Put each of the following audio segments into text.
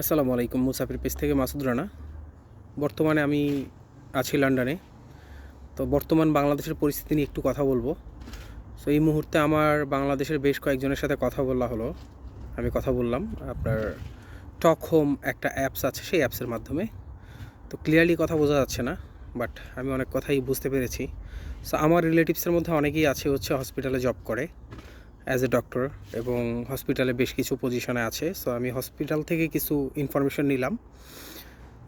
আসসালামু আলাইকুম, মুসাফির পেজ থেকে মাসুদ রানা। বর্তমানে আমি আছি লন্ডনে। তো বর্তমান বাংলাদেশের পরিস্থিতি নিয়ে একটু কথা বলব। তো এই মুহূর্তে আমার বাংলাদেশের বেশ কয়েকজনের সাথে কথা বলা হলো। আমি কথা বললাম, আপনার টক হোম একটা অ্যাপস আছে, সেই অ্যাপসের মাধ্যমে। তো ক্লিয়ারলি কথা বোঝা যাচ্ছে না, বাট আমি অনেক কথাই বুঝতে পেরেছি। সো আমার রিলেটিভসের মধ্যে অনেকেই আছে, হচ্ছে হসপিটালে জব করে। অ্যাজ এ ডক্টর এবং হসপিটালে বেশ কিছু পজিশনে আছে। সো আমি হসপিটাল থেকে কিছু ইনফরমেশন নিলাম।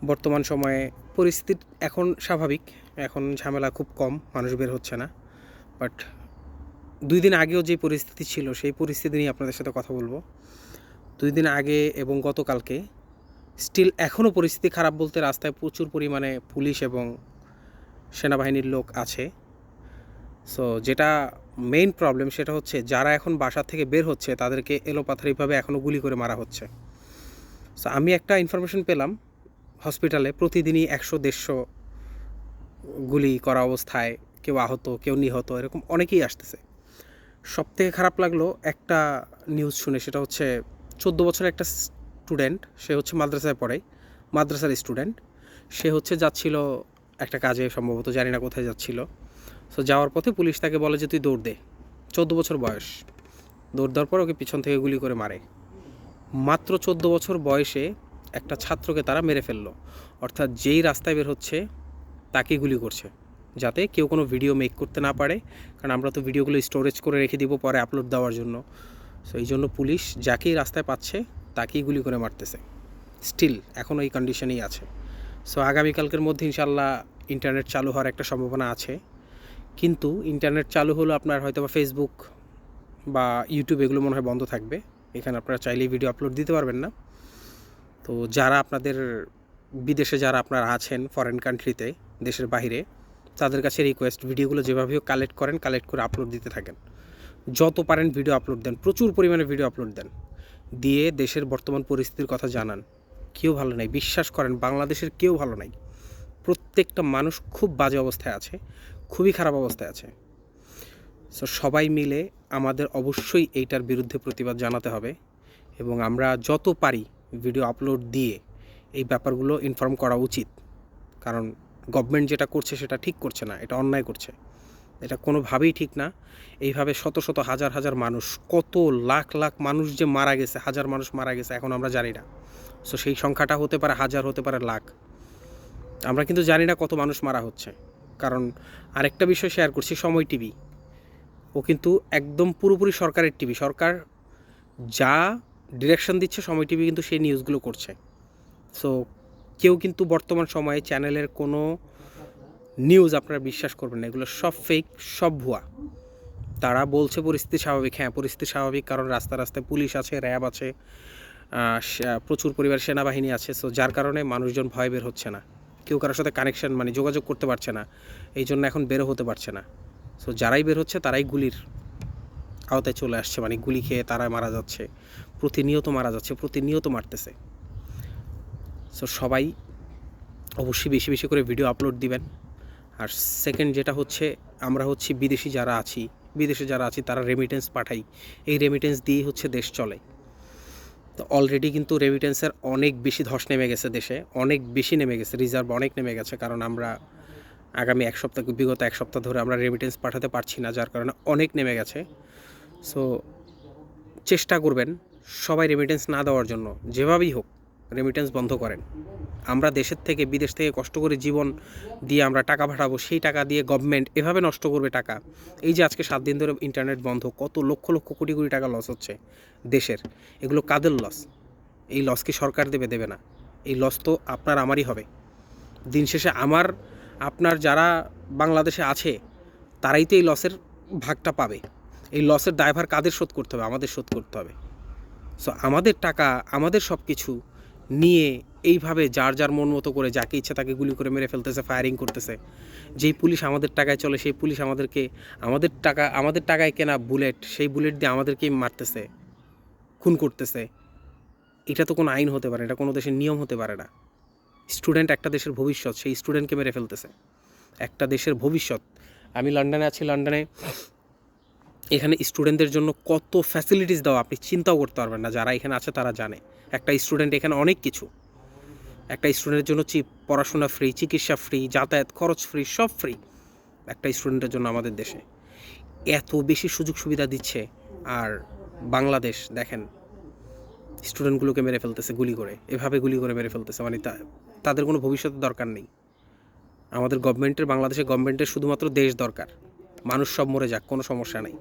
বর্তমান সময়ে পরিস্থিতি এখন স্বাভাবিক। এখন ঝামেলা খুব কম, মানুষ বের হচ্ছে না। বাট দুই দিন আগেও যে পরিস্থিতি ছিল, সেই পরিস্থিতি নিয়ে আপনাদের সাথে কথা বলব। দুই দিন আগে এবং গতকালকে স্টিল এখনও পরিস্থিতি খারাপ বলতে রাস্তায় প্রচুর পরিমাণে পুলিশ এবং সেনাবাহিনীর লোক আছে। সো যেটা মেইন প্রবলেম সেটা হচ্ছে যারা এখন বাসা থেকে বের হচ্ছে, তাদেরকে এলোপাথারিভাবে এখনও গুলি করে মারা হচ্ছে। সো আমি একটা ইনফরমেশন পেলাম হসপিটালে প্রতিদিনই একশো দেড়শো গুলি করা অবস্থায় কেউ আহত, কেউ নিহত, এরকম অনেকেই আসতেছে। সব থেকে খারাপ লাগল একটা নিউজ শুনে, সেটা হচ্ছে চোদ্দ বছরের একটা স্টুডেন্ট সে হচ্ছে মাদ্রাসায় পড়ে, মাদ্রাসার স্টুডেন্ট সে হচ্ছে যাচ্ছিল একটা কাজে, সম্ভবত জানি না কোথায় যাচ্ছিল। সো যাওয়ার পথে পুলিশ তাকে বলে যে, তুই দৌড় দে। চোদ্দ বছর বয়স। দৌড় দেওয়ার পর ওকে পিছন থেকে গুলি করে মারে। মাত্র চোদ্দ বছর বয়সে একটা ছাত্রকে তারা মেরে ফেলল। অর্থাৎ যেই রাস্তায় বের হচ্ছে, তাকেই গুলি করছে। যাতে কেউ কোনো ভিডিও মেক করতে না পারে। কারণ আমরা তো ভিডিওগুলো স্টোরেজ করে রেখে দিব পরে আপলোড দেওয়ার জন্য। সো এই জন্য পুলিশ যাকেই রাস্তায় পাচ্ছে, তাকেই গুলি করে মারতেছে। স্টিল এখনও এই কন্ডিশনেই আছে। সো আগামীকালকের মধ্যে ইনশাল্লাহ ইন্টারনেট চালু হওয়ার একটা সম্ভাবনা আছে। কিন্তু ইন্টারনেট চালু হলো আপনার হয়তো বা ফেসবুক বা ইউটিউব এগুলো মনে হয় বন্ধ থাকবে। এখানে আপনারা চাইলেই ভিডিও আপলোড দিতে পারবেন না। তো যারা আপনাদের বিদেশে যারা আপনারা আছেন ফরেন কান্ট্রিতে দেশের বাইরে, তাদের কাছে রিকোয়েস্ট ভিডিওগুলো যেভাবে কালেক্ট করেন কালেক্ট করে আপলোড দিতে থাকেন। যত পারেন ভিডিও আপলোড দেন, প্রচুর পরিমাণে ভিডিও আপলোড দেন। দিয়ে দেশের বর্তমান পরিস্থিতির কথা জানান, কেউ ভালো নাই। বিশ্বাস করেন, বাংলাদেশের কেউ ভালো নাই। প্রত্যেকটা মানুষ খুব বাজে অবস্থায় আছে। খুবই খারাপ অবস্থায় আছে। সো সবাই মিলে আমাদের অবশ্যই এইটার বিরুদ্ধে প্রতিবাদ জানাতে হবে এবং আমরা যত পারি ভিডিও আপলোড দিয়ে এই ব্যাপারগুলো ইনফর্ম করা উচিত। কারণ গভর্নমেন্ট যেটা করছে সেটা ঠিক করছে না, এটা অন্যায় করছে। এটা কোনোভাবেই ঠিক না। এইভাবে শত শত হাজার হাজার মানুষ, কত লাখ লাখ মানুষ যে মারা গেছে, হাজার মানুষ মারা গেছে, এখন আমরা জানি না। সো সেই সংখ্যাটা হতে পারে হাজার, হতে পারে লাখ। আমরা কিন্তু জানি না কত মানুষ মারা হচ্ছে। কারণ আরেকটা বিষয় শেয়ার করছি, সময় টিভি ও কিন্তু একদম পুরোপুরি সরকারের টিভি সরকার যা ডিরেকশন দিচ্ছে সময় টিভি কিন্তু সেই নিউজগুলো করছে। সো কেউ কিন্তু বর্তমান সময়ে চ্যানেলের কোনো নিউজ আপনারা বিশ্বাস করবেন না। এগুলো সব ফেক সব ভুয়া। তারা বলছে পরিস্থিতি স্বাভাবিক। হ্যাঁ পরিস্থিতি স্বাভাবিক কারণ রাস্তা রাস্তায় পুলিশ আছে, র্যাব আছে প্রচুর পরিবার সেনাবাহিনী আছে। সো যার কারণে মানুষজন ভয় বের হচ্ছে না। কেউ কারোর সাথে কানেকশান মানে যোগাযোগ করতে পারছে না। এই জন্য এখন বেরো হতে পারছে না। সো যারাই বের হচ্ছে, তারাই গুলির আওতায় চলে আসছে। মানে গুলি খেয়ে তারা মারা যাচ্ছে। প্রতিনিয়ত মারা যাচ্ছে, প্রতিনিয়ত মারতেছে। সো সবাই অবশ্যই বেশি বেশি করে ভিডিও আপলোড দিবেন। আর সেকেন্ড যেটা হচ্ছে, আমরা হচ্ছে বিদেশি যারা আছি, বিদেশে যারা আছি, তারা রেমিটেন্স পাঠাই। এই রেমিটেন্স দিয়েই হচ্ছে দেশ চলে। তো অলরেডি কিন্তু রেমিটেন্সের অনেক বেশি ধস নেমে গেছে দেশে, অনেক বেশি নেমে গেছে রিজার্ভ অনেক নেমে গেছে, কারণ আমরা আগামী এক সপ্তাহ, বিগত এক সপ্তাহ ধরে আমরা রেমিটেন্স পাঠাতে পারছি না, যার কারণে অনেক নেমে গেছে। সো চেষ্টা করবেন সবাই রেমিটেন্স না দেওয়ার জন্য, যেভাবেই হোক। রেমিটেন্স বন্ধ করেন। আমরা দেশের থেকে, বিদেশ থেকে কষ্ট করে জীবন দিয়ে আমরা টাকা পাঠাবো, সেই টাকা দিয়ে গভর্নমেন্ট এভাবে নষ্ট করবে টাকা। এই যে আজকে সাত দিন ধরে ইন্টারনেট বন্ধ, কত লক্ষ লক্ষ কোটি কোটি টাকা লস হচ্ছে দেশের। এগুলো কাদের লস এই লস কি সরকার দেবে দেবে না। এই লস তো আপনার আমারই হবে। দিন শেষে আমার, আপনার যারা বাংলাদেশে আছে, তারাই তো এই লসের ভাগটা পাবে। এই লসের ড্রাইভার কাদের শোধ করতে হবে? আমাদের শোধ করতে হবে। সো আমাদের টাকা, আমাদের সব কিছু নিয়ে এইভাবে যার যার মন মতো করে, যাকে ইচ্ছা তাকে গুলি করে মেরে ফেলতেছে ফায়ারিং করতেছে। যেই পুলিশ আমাদের টাকায় চলে, সেই পুলিশ আমাদেরকে, আমাদের টাকা, আমাদের টাকায় কেনা বুলেট, সেই বুলেট দিয়ে আমাদেরকেই মারতেছে, খুন করতেছে। এটা তো কোনো আইন হতে পারে এটা কোনো দেশের নিয়ম হতে পারে না। স্টুডেন্ট একটা দেশের ভবিষ্যৎ, সেই স্টুডেন্টকে মেরে ফেলতেছে। একটা দেশের ভবিষ্যৎ। আমি লন্ডনে আছি, লন্ডনে এখানে স্টুডেন্টদের জন্য কত ফ্যাসিলিটিস দেওয়া আপনি চিন্তাও করতে পারবেন না, যারা এখানে আছে তারা জানে। একটা স্টুডেন্ট এখানে অনেক কিছু। একটা স্টুডেন্টের জন্য পড়াশোনা ফ্রি চিকিৎসা ফ্রি যাতায়াত খরচ ফ্রি সব ফ্রি একটা স্টুডেন্টের জন্য আমাদের দেশে। এত বেশি সুযোগ সুবিধা দিচ্ছে, আর বাংলাদেশ, দেখেন, স্টুডেন্টগুলোকে মেরে ফেলতেছে গুলি করে। এভাবে গুলি করে মেরে ফেলতেছে মানে তা তাদের কোনো ভবিষ্যতের দরকার নেই। আমাদের গভর্নমেন্টের বাংলাদেশের গভর্নমেন্টের শুধুমাত্র দেশ দরকার। মানুষ সব মরে যাক, কোনো সমস্যা নেই।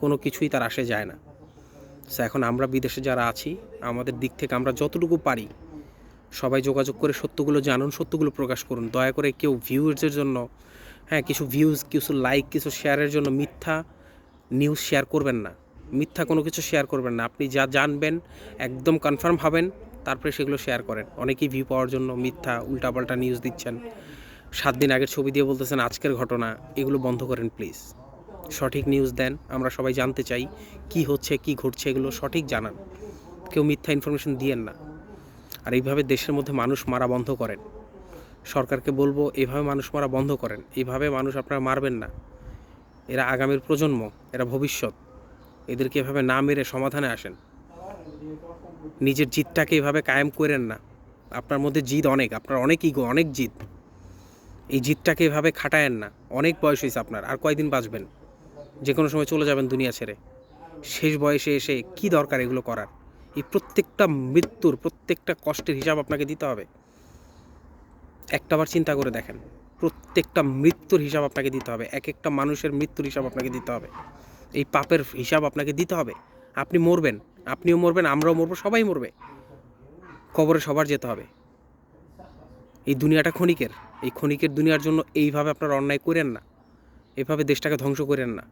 কোনো কিছুই তার আসে যায় না। সো এখন আমরা বিদেশে যারা আছি, আমাদের দিক থেকে আমরা যতটুকু পারি, সবাই যোগাযোগ করে সত্যগুলো জানুন, সত্যগুলো প্রকাশ করুন। দয়া করে কেউ ভিউজের জন্য হ্যাঁ কিছু ভিউজ কিছু লাইক কিছু শেয়ারের জন্য মিথ্যা নিউজ শেয়ার করবেন না। মিথ্যা কোনো কিছু শেয়ার করবেন না। আপনি যা জানবেন, একদম কনফার্ম হবেন, তারপরে সেগুলো শেয়ার করেন। অনেকেই ভিউ পাওয়ার জন্য মিথ্যা, উল্টাপাল্টা নিউজ দিচ্ছেন। সাত দিন আগের ছবি দিয়ে বলতেছেন, আজকের ঘটনা, এগুলো বন্ধ করেন প্লিজ সঠিক নিউজ দেন, আমরা সবাই জানতে চাই কি হচ্ছে, কি ঘটছে, এগুলো সঠিক জানান। কেউ মিথ্যা ইনফরমেশন দিয়েন না। আর এইভাবে দেশের মধ্যে মানুষ মারা বন্ধ করেন। সরকারকে বলব, এভাবে মানুষ মারা বন্ধ করেন। এইভাবে মানুষ আপনারা মারবেন না। এরা আগামীর প্রজন্ম, এরা ভবিষ্যৎ। এদেরকে এভাবে না মেরে সমাধানে আসেন। নিজের জিদটাকে এভাবে কায়েম করেন না। আপনার মধ্যে জিদ অনেক, আপনার অনেক ইগো অনেক জিদ। এই জিতটাকে এভাবে খাটায়েন না। অনেক বয়স হয়েছে আপনার, আর কয়দিন বাঁচবেন? যে কোনো সময় চলে যাবেন দুনিয়া ছেড়ে। শেষ বয়সে এসে কি দরকার এগুলো করার? এই প্রত্যেকটা মৃত্যুর, প্রত্যেকটা কষ্টের হিসাব আপনাকে দিতে হবে। একটাবার চিন্তা করে দেখেন, প্রত্যেকটা মৃত্যুর হিসাব আপনাকে দিতে হবে। এক একটা মানুষের মৃত্যুর হিসাব আপনাকে দিতে হবে। এই পাপের হিসাব আপনাকে দিতে হবে। আপনি মরবেন, আপনিও মরবেন, আমরাও মরবো, সবাই মরবে। কবরে সবার যেতে হবে। এই দুনিয়াটা ক্ষণিকের। এই ক্ষণিকের দুনিয়ার জন্য এইভাবে আপনারা অন্যায় করেন না। এভাবে দেশটাকে ধ্বংস করেন না।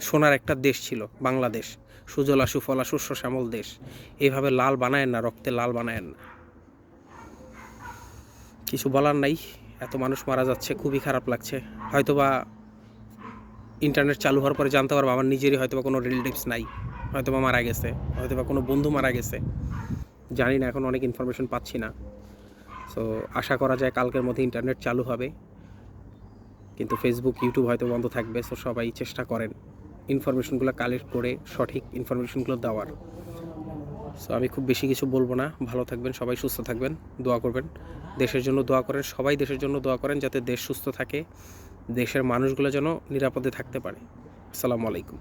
সোনার একটা দেশ ছিল, বাংলাদেশ। সুজলা, সুফলা, শস্য, শ্যামল দেশ। এইভাবে লাল বানায়েন না, রক্তে লাল বানায়েন না। কিছু বলার নাই। এত মানুষ মারা যাচ্ছে, খুবই খারাপ লাগছে। হয়তোবা ইন্টারনেট চালু হওয়ার পরে জানতে পারব, আমার নিজেরই হয়তোবা কোনো রিলেটিভস নাই। হয়তোবা মারা গেছে, হয়তোবা কোনো বন্ধু মারা গেছে। জানি না, এখন অনেক ইনফরমেশন পাচ্ছি না। সো আশা করা যায় কালকের মধ্যে ইন্টারনেট চালু হবে। কিন্তু ফেসবুক ইউটিউব হয়তো বন্ধ থাকবে। সো সবাই চেষ্টা করেন ইনফরমেশনগুলো কালেক্ট করে সঠিক ইনফরমেশনগুলো দেওয়ার। সো আমি খুব বেশি কিছু বলব না। ভালো থাকবেন, সবাই সুস্থ থাকবেন, দোয়া করবেন। দেশের জন্য দোয়া করেন, সবাই দেশের জন্য দোয়া করেন যাতে দেশ সুস্থ থাকে, দেশের মানুষগুলো যেন নিরাপদে থাকতে পারে। আসসালামু আলাইকুম।